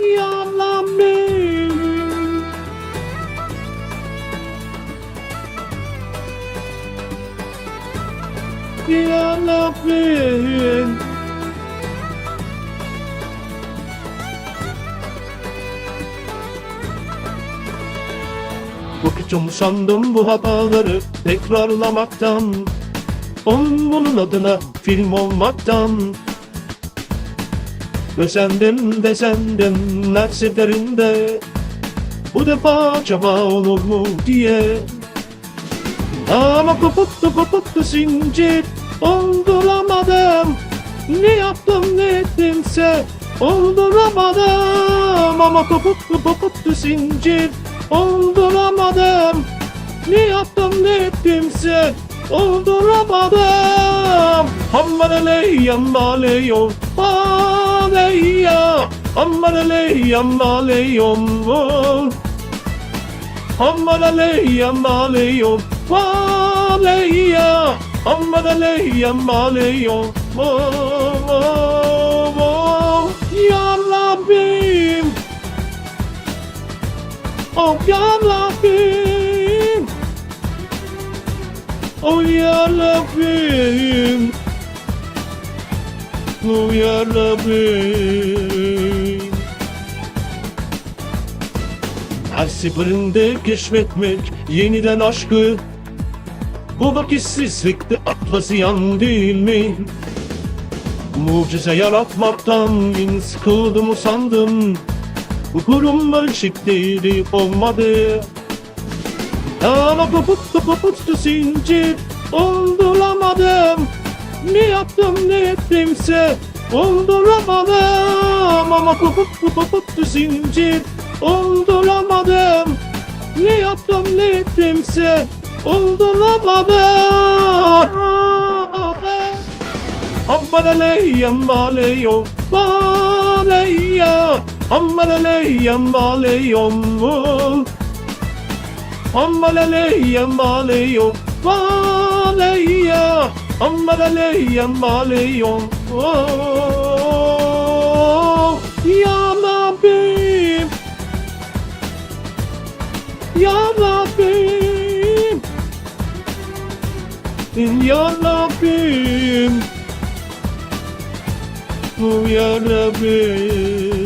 Yarabbim Yarabbim Bu küçüm sandım bu hataları tekrarlamaktan. Onun bunun adına film olmaktan Özendim desendim her seferinde. Bu defa acaba olur mu diye. Ama kopuktu kopuktu zincir. Olduramadım. Ne yaptım ne ettimse Olduramadım. Ama kopuktu kopuktu zincir. Olduramadım. Ne yaptım ne ettimse Olduramadım. Hammaley yammaley ol Aleyya Hammaley yammaley ol Hammaley yammaley ol Aleyya. Hammaley yammaley ol Ya Rabbim. Oh ya Rabbim. Oh ya Rabbim Oh ya Her seferinde keşfetmek yeniden aşkı Bu vakitsizlikte akla ziyan değil mi? Mucize yaratmaktan bin sıkıldım usandım Bu kurumlar şıkleri olmadı Ama kopuktu kopuktu zincir Olduramadım Ne yaptım ne ettimse Olduramadım. Ama kopuktu kopuktu zincir Olduramadım. Ne yaptım ne ettimse Olduramadım. Ambaley ambaley om baley ya Ambaley ambaley om Ambaley ya Ambaley ambaley om Ya Rabbim. Ya Rabbim. Ya Rabbim. Oh Ya Rabbim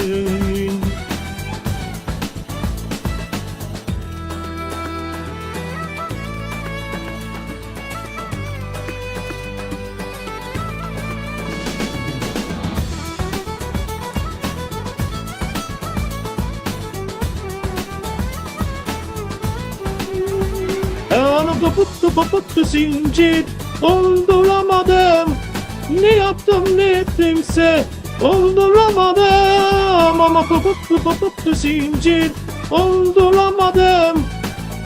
Kaputtu kaputtu zincir Olduramadım Ne yaptım ne ettimse Olduramadım Ama kaputtu kaputtu zincir Olduramadım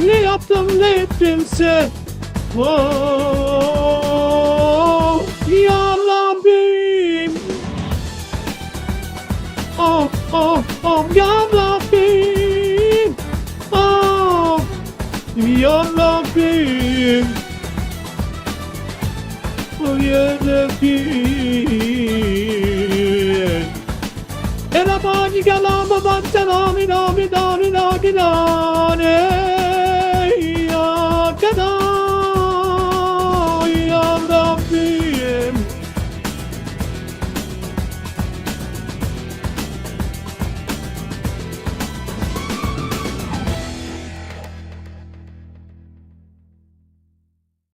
Ne yaptım ne ettimse. Oh, ya Rabbim Oh, oh, oh, ya Rabbim Oh, ya Rabbim Oh ya Rabbim Era bani galama bantana mina mina mina mina